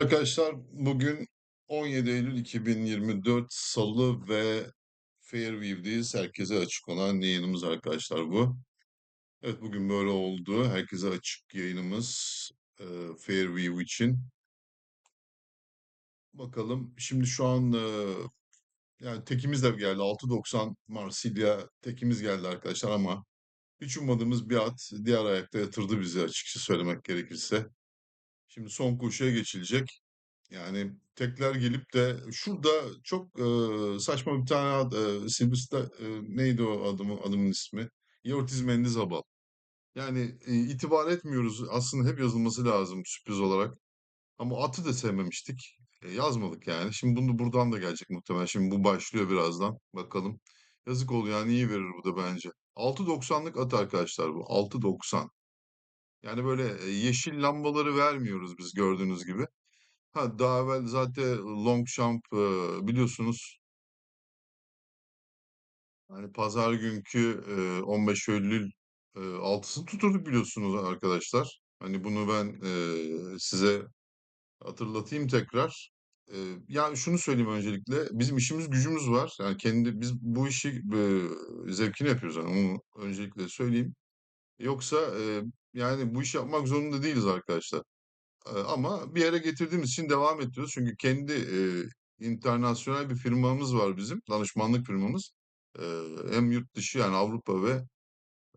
Arkadaşlar bugün 17 Eylül 2024 Salı ve Fairview'deyiz. Herkese açık olan yayınımız arkadaşlar bu. Evet bugün böyle oldu. Herkese açık yayınımız e, Fairview için. Bakalım şimdi şu an e, yani tekimiz de geldi. 6.90 Marsilya tekimiz geldi arkadaşlar ama hiç ummadığımız bir at diğer ayakta yatırdı bizi açıkça söylemek gerekirse. Şimdi son koşuya geçilecek. Yani tekler gelip de şurada çok e, saçma bir tane ad, e, Sylvester e, neydi o adamın adamın ismi? Ortiz Mendizabal. Yani e, itibar etmiyoruz. Aslında hep yazılması lazım sürpriz olarak. Ama atı da sevmemiştik. E, yazmadık yani. Şimdi bunu buradan da gelecek muhtemelen. Şimdi bu başlıyor birazdan. Bakalım. Yazık oluyor yani iyi verir bu da bence. 6.90'lık at arkadaşlar bu. 6.90. Yani böyle e, yeşil lambaları vermiyoruz biz gördüğünüz gibi. Ha, daha evvel zaten Longchamp e, biliyorsunuz hani pazar günkü e, 15 Eylül e, altısını tuturduk biliyorsunuz arkadaşlar. Hani bunu ben e, size hatırlatayım tekrar. E, yani şunu söyleyeyim öncelikle bizim işimiz gücümüz var. Yani kendi biz bu işi e, zevkini yapıyoruz. Yani onu öncelikle söyleyeyim. Yoksa e, yani bu işi yapmak zorunda değiliz arkadaşlar. Ama bir yere getirdiğimiz için devam ediyoruz. Çünkü kendi eee, internasyonel bir firmamız var bizim, danışmanlık firmamız. Eee, hem yurt dışı yani Avrupa ve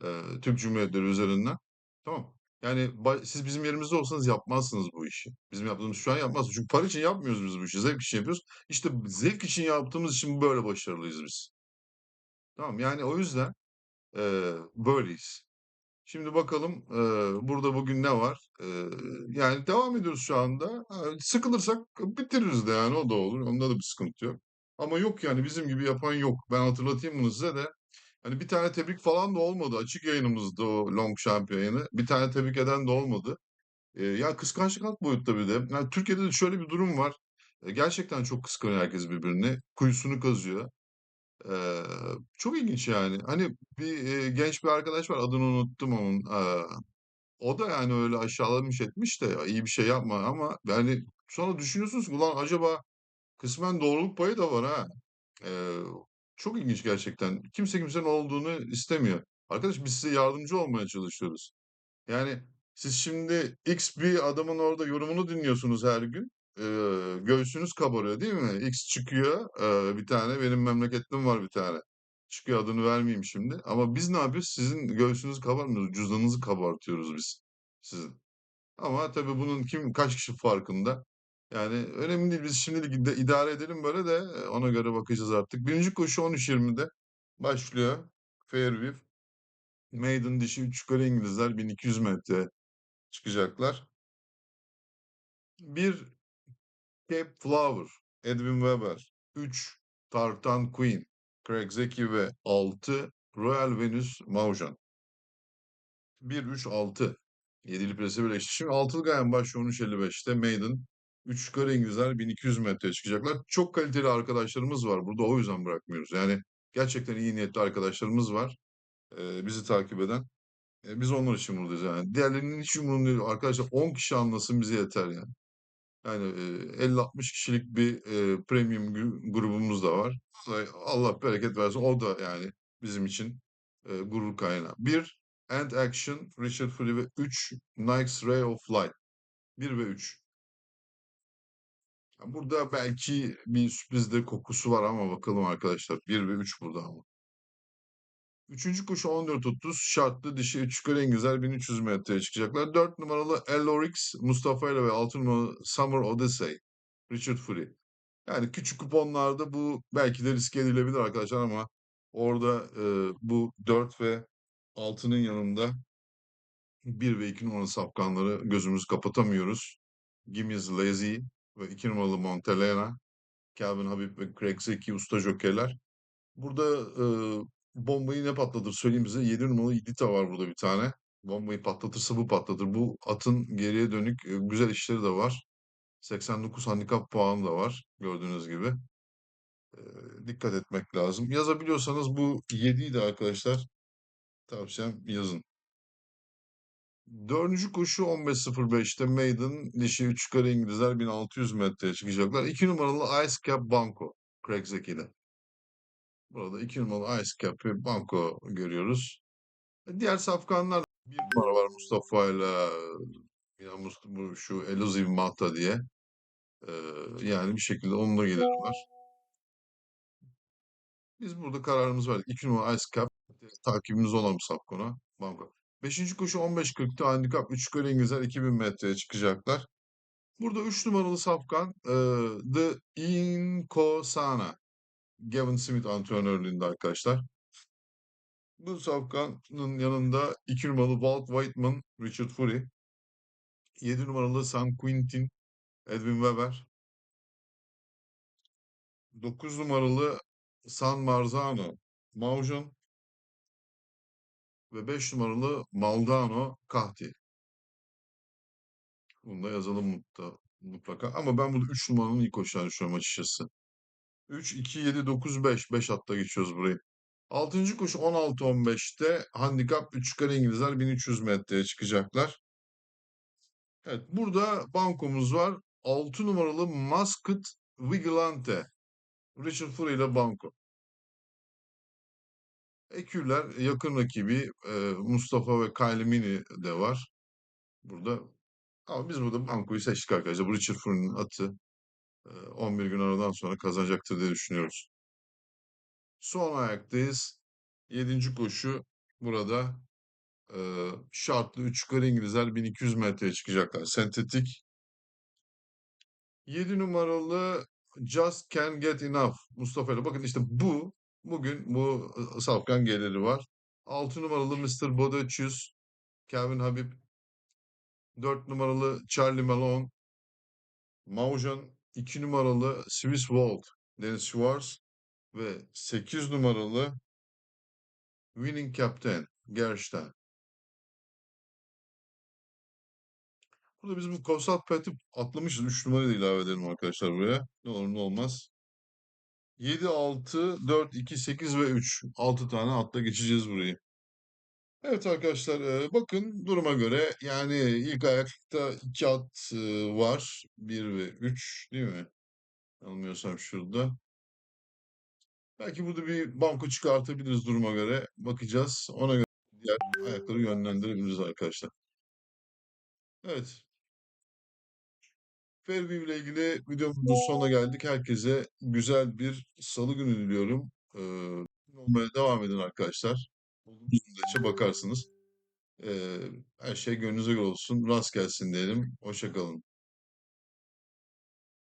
eee, Türk Cumhuriyetleri üzerinden. Tamam. Yani siz bizim yerimizde olsanız yapmazsınız bu işi. Bizim yaptığımız şu an yapmazsınız. Çünkü para için yapmıyoruz biz bu işi. Zevk için yapıyoruz. İşte zevk için yaptığımız için böyle başarılıyız biz. Tamam. Yani o yüzden eee, böyleyiz. Şimdi bakalım eee, burada bugün ne var? Eee, yani devam ediyoruz şu anda. Sıkılırsak bitiririz de yani o da olur. Onda da bir sıkıntı yok. Ama yok yani bizim gibi yapan yok. Ben hatırlatayım bunu size de. Hani bir tane tebrik falan da olmadı. Açık yayınımızda o Long Champ yayını. Bir tane tebrik eden de olmadı. Eee, ya kıskançlık alt boyutta bir de. Yani Türkiye'de de şöyle bir durum var. E, gerçekten çok kıskanıyor herkes birbirini. Kuyusunu kazıyor. Eee, çok ilginç yani. Hani bir e, genç bir arkadaş var adını unuttum onun. Eee, o da yani öyle aşağılamış etmiş de ya iyi bir şey yapma ama yani sonra düşünüyorsunuz ki ulan acaba kısmen doğruluk payı da var ha. Eee, çok ilginç gerçekten. Kimse kimsenin olduğunu istemiyor. Arkadaş biz size yardımcı olmaya çalışıyoruz. Yani siz şimdi X bir adamın orada yorumunu dinliyorsunuz her gün. Eee, göğsünüz kabarıyor değil mi? X çıkıyor bir tane. Benim memleketlim var bir tane. Çıkıyor adını vermeyeyim şimdi. Ama biz ne yapıyoruz? Sizin göğsünüzü kabarmıyoruz. Cüzdanınızı kabartıyoruz biz. Sizin. Ama tabii bunun kim kaç kişi farkında. Yani önemli değil. Biz şimdilik ide- idare edelim böyle de e, ona göre bakacağız artık. Birinci koşu 13.20'de başlıyor. Fairview. Maiden dişi 3 yukarı İngilizler 1200 metre çıkacaklar. Bir Cape Flower, Edwin Weber. 3 Tartan Queen, Craig Zeki ve 6 Royal Venus Maujan. 1, 3, 6. Yedili plase birleşti. Şimdi altılı gayen başlıyor 13.55'te. Maiden. 3 yukarı İngilizler 1200 metreye çıkacaklar. Çok kaliteli arkadaşlarımız var burada. O yüzden bırakmıyoruz. Yani gerçekten iyi niyetli arkadaşlarımız var. Ee, bizi takip eden. Ee, biz onlar için buradayız yani. Diğerlerinin hiç umurunda değil. Arkadaşlar 10 kişi anlasın bize yeter yani. Yani e, 50-60 kişilik bir premium gru- grubumuz da var. Allah bereket versin. O da yani bizim için gurur kaynağı. Bir End Action, Richard Free ve 3 Nike's Ray of Light. 1 ve 3. Burada belki bir sürpriz de kokusu var ama bakalım arkadaşlar. 1 ve 3 burada ama. Üçüncü koşu 14.30 şartlı dişi 3 yukarı İngilizler 1300 metreye çıkacaklar. 4 numaralı Elorix Mustafa ile ve 6 numaralı Summer Odyssey Richard Free. Yani küçük kuponlarda bu belki de riske edilebilir arkadaşlar ama orada e, bu 4 ve 6'nın yanında 1 ve 2 numaralı safkanları gözümüzü kapatamıyoruz. Gimiz Lazy ve 2 numaralı Montelena, Calvin Habib ve Craig Zeki usta jokerler. Burada e, bombayı ne patlatır söyleyeyim size. 7 numaralı Idita var burada bir tane. Bombayı patlatırsa bu patlatır. Bu atın geriye dönük e, güzel işleri de var. 89 handikap puanı da var gördüğünüz gibi. Eee, dikkat etmek lazım. Yazabiliyorsanız bu 7'yi de arkadaşlar tavsiyem yazın. Dördüncü koşu 15.05'te Maiden dişi 3 yukarı İngilizler 1600 metreye çıkacaklar. 2 numaralı Ice Cap Banco. Craig Zeki'de. Burada 2 numaralı Ice Cap ve Banco görüyoruz. Diğer safkanlar bir numara var Mustafa ile ya Mustafa, bu şu Elusive Mahta diye. Ee, yani bir şekilde onunla geliri var. Biz burada kararımız var. 2 numara Ice Cap takibimiz olan bir safkona. Banko. Beşinci koşu 15.40'ta handikap 3 yukarı İngilizler 2000 metreye çıkacaklar. Burada 3 numaralı safkan e, The Inkosana. Gavin Smith antrenörlüğünde arkadaşlar. Bu safkanın yanında 2 numaralı Walt Whiteman, Richard Fury. 7 numaralı San Quintin, Edwin Weber. 9 numaralı San Marzano, Maujon. Ve 5 numaralı Maldano, Kahti. Bunu da yazalım mutlaka. Ama ben burada 3 numaranın ilk koşacağını düşünüyorum açıkçası. 3, 2, 7, 9, 5. 5 hatta geçiyoruz burayı. 6. koşu 16-15'te handikap 3 yukarı İngilizler 1300 metreye çıkacaklar. Evet burada bankomuz var. 6 numaralı Muscat Vigilante. Richard Fury ile banko. Ekürler yakın rakibi e, Mustafa ve Kylie Mini de var. Burada ama biz burada bankoyu seçtik arkadaşlar. Bu Richard Fury'nin atı 11 gün aradan sonra kazanacaktır diye düşünüyoruz. Son ayaktayız. 7. koşu burada şartlı 3 yukarı İngilizler 1200 metreye çıkacaklar. Sentetik 7 numaralı Just Can Get Enough Mustafa ile. Bakın işte bu bugün bu e, safkan geliri var. 6 numaralı Mr. Bodacius Kevin Habib 4 numaralı Charlie Malone Maujan 2 numaralı Swiss Vault Dennis Schwartz ve 8 numaralı Winning Captain Gerstein. Burada biz bu Kovsat Pet'i atlamışız. 3 numarayı ilave edelim arkadaşlar buraya. Ne olur ne olmaz. 7, 6, 4, 2, 8 ve 3. 6 tane atla geçeceğiz burayı. Evet arkadaşlar bakın duruma göre yani ilk ayakta 2 at var. 1 ve 3 değil mi? Yanılmıyorsam şurada. Belki burada bir banko çıkartabiliriz duruma göre. Bakacağız. Ona göre diğer ayakları yönlendirebiliriz arkadaşlar. Evet. Fairview ile ilgili videomuzun sonuna geldik. Herkese güzel bir salı günü diliyorum. Ee, olmaya devam edin arkadaşlar. Olduğunuz müddetçe bakarsınız. Ee, her şey gönlünüze göre olsun. Rast gelsin diyelim. Hoşça kalın.